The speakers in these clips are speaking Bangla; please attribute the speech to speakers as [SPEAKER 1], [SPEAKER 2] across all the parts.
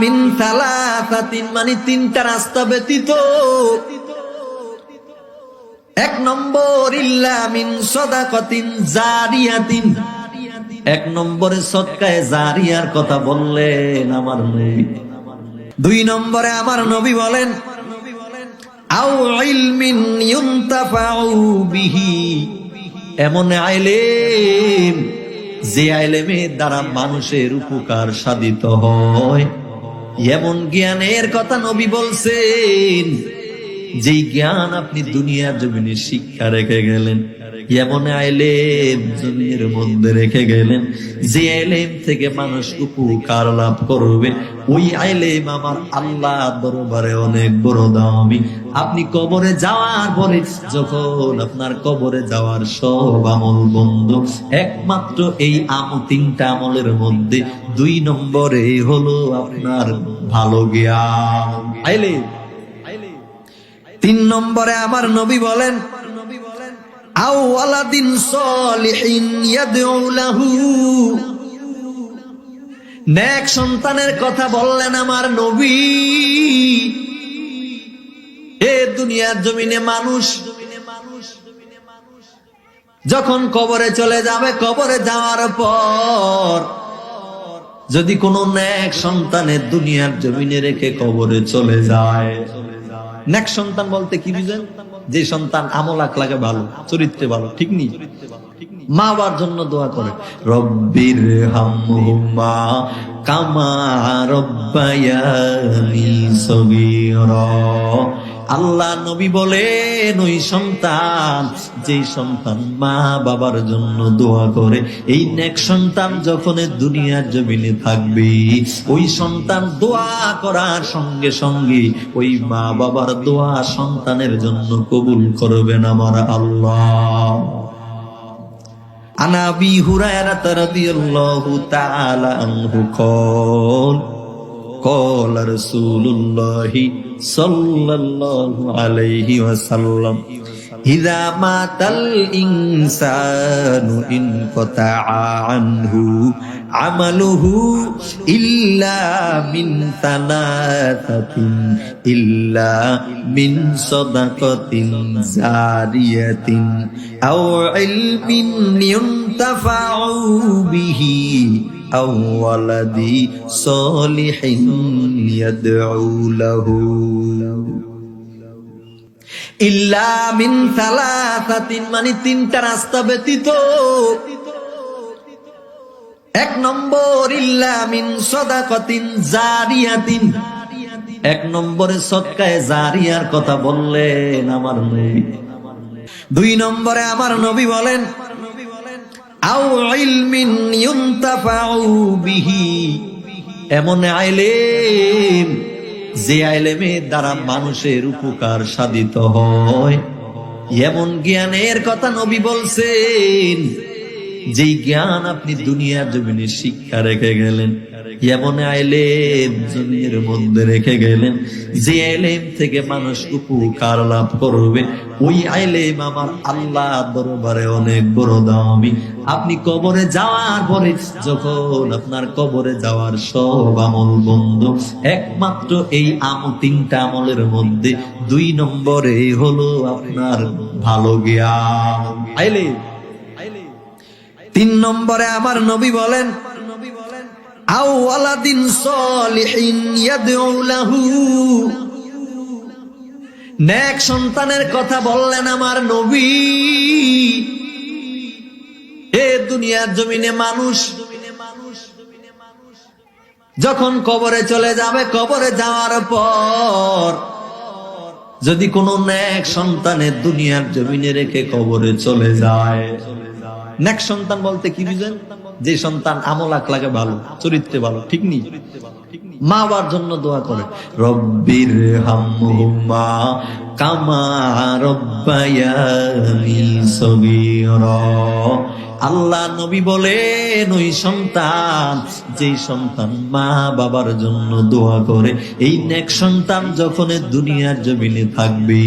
[SPEAKER 1] মিন সালাসাতিন মানে তিনটা রাস্তা ব্যতীত। এক নম্বর ইল্লা মিন সদাকতিন জারিয়াতিন। এক নম্বরে সৎকায় জারিয়ার কথা বললেন আমার দুই নম্বরে আমার নবী বলেন আউ ইলমিন ইউনতাফাউ বিহি। এমন আইলেম, যে আইলেমের দ্বারা মানুষের উপকার সাধিত হয়। এমন জ্ঞানের কথা নবী বলছেন। যেই জ্ঞান আপনি দুনিয়ার জমিনে শিক্ষা রেখে গেলেন, এমন আইলেম জমির মধ্যে রেখে গেলেন, যে আইলেম থেকে মানুষ উপকার লাভ করবে, ওই আইলেম আমার আল্লাহ দরবারে অনেক বড় দামি। আপনি কবরে যাওয়ার পরে যখন আপনার কবরে যাওয়ার সব আমল বন্ধ, একমাত্র এই আম তিনটা আমলের মধ্যে দুই নম্বরে হলো আপনার ভালো জ্ঞান। আইলেম তিন নম্বরে আমার নবী বলেন আও ওয়ালাদিন সলিহিন ইয়াদউ লাহু নেক সন্তানের কথা বললেন আমার নবী। এ দুনিয়ার জমিনে মানুষ যখন কবরে চলে যাবে, কবরে যাওয়ার পর যদি কোনো ন্যাক সন্তানের দুনিয়ার জমিনে রেখে কবরে চলে যায় ন্যাক সন্তান বলতে কি বুঝেন? যে সন্তান আমল আখলাকে ভালো, চরিত্রে ভালো, ঠিক নেই? মা বাবার জন্য দোয়া করে, রব্বির হামহুমা কামা রব্বায়ানি সগীরা। আল্লাহ নবী বলেন, ওই সন্তান, যেই সন্তান মা বাবার জন্য দোয়া করে, এই নেক সন্তান যখন দুনিয়ার জমিনে থাকবে, ওই সন্তান দোয়া করার সঙ্গে সঙ্গে ওই মা বাবার দোয়া সন্তানের জন্য কবুল করবেন আমার আল্লাহ। আনাবি হুরায়রা তারাদিয়াল্লাহু তাআলা আনহু কল قال قال رسول الله صلى الله عليه وسلم إذا مات الإنسان انقطع عنه عمله إلا من ثلاثة إلا من صدقة زارية أو علم ينتفع به أو ولد صالح يدعو له ইল্লা মিন সালাসাতিন মানে তিনটা রাস্তা ব্যতীত এক নম্বর ইল্লা মিন সদাকতিন জারিয়াতিন এক নম্বরে সৎকায় জারিয়ার কথা বললেন আমার নবী দুই নম্বরে আমার নবী বলেন আউ ইলমিন ইউনতাফাউ বিহি। এমন আইলেম, যে আইলেমের দ্বারা মানুষের উপকার সাধিত হয়। এমন জ্ঞানের কথা নবী বলছেন, যেই জ্ঞান আপনি দুনিয়ার জমিনে শিক্ষা রেখে গেলেন। এমন আইলেম জমির মধ্যে রেখে গেলেন। যে আইলেম থেকে মানুষ উপকার লাভ করবে, ওই আইলেম আমার আল্লাহ দরবারে অনেক বড় দামি। আপনি কবরে যাওয়ার পরে যখন আপনার কবরে যাওয়ার সব আমল বন্ধ, একমাত্র এই আম তিনটা আমলের মধ্যে দুই নম্বরে হলো আপনার ভালো জ্ঞান। আইলে তিন নম্বরে আমার নবী বলেন আও নেক সন্তানের কথা বললেন আমার নবী। এ দুনিয়ার জমিনে মানুষ যখন কবরে চলে যাবে, কবরে যাওয়ার পর যদি কোনো নেক সন্তানের দুনিয়ার জমিনে রেখে কবরে চলে যায়, নেক সন্তান বলতে কি বুঝেন যে সন্তান আমল আখলাকে ভালো চরিত্রে ভালো ঠিক নেই? মা বাবার জন্য দোয়া করে, রব্বির কামা রব্বায়ানি আল্লাহ নবী বলেন, ওই সন্তান যে সন্তান মা বাবার জন্য দোয়া করে, এই নেক সন্তান যখন দুনিয়ার জমিনে থাকবে,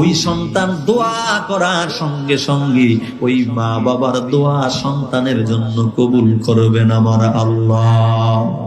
[SPEAKER 1] ওই সন্তান দোয়া করার সঙ্গে সঙ্গে ওই মা বাবার দোয়া সন্তানের জন্য কবুল করবেন আমার আল্লাহ।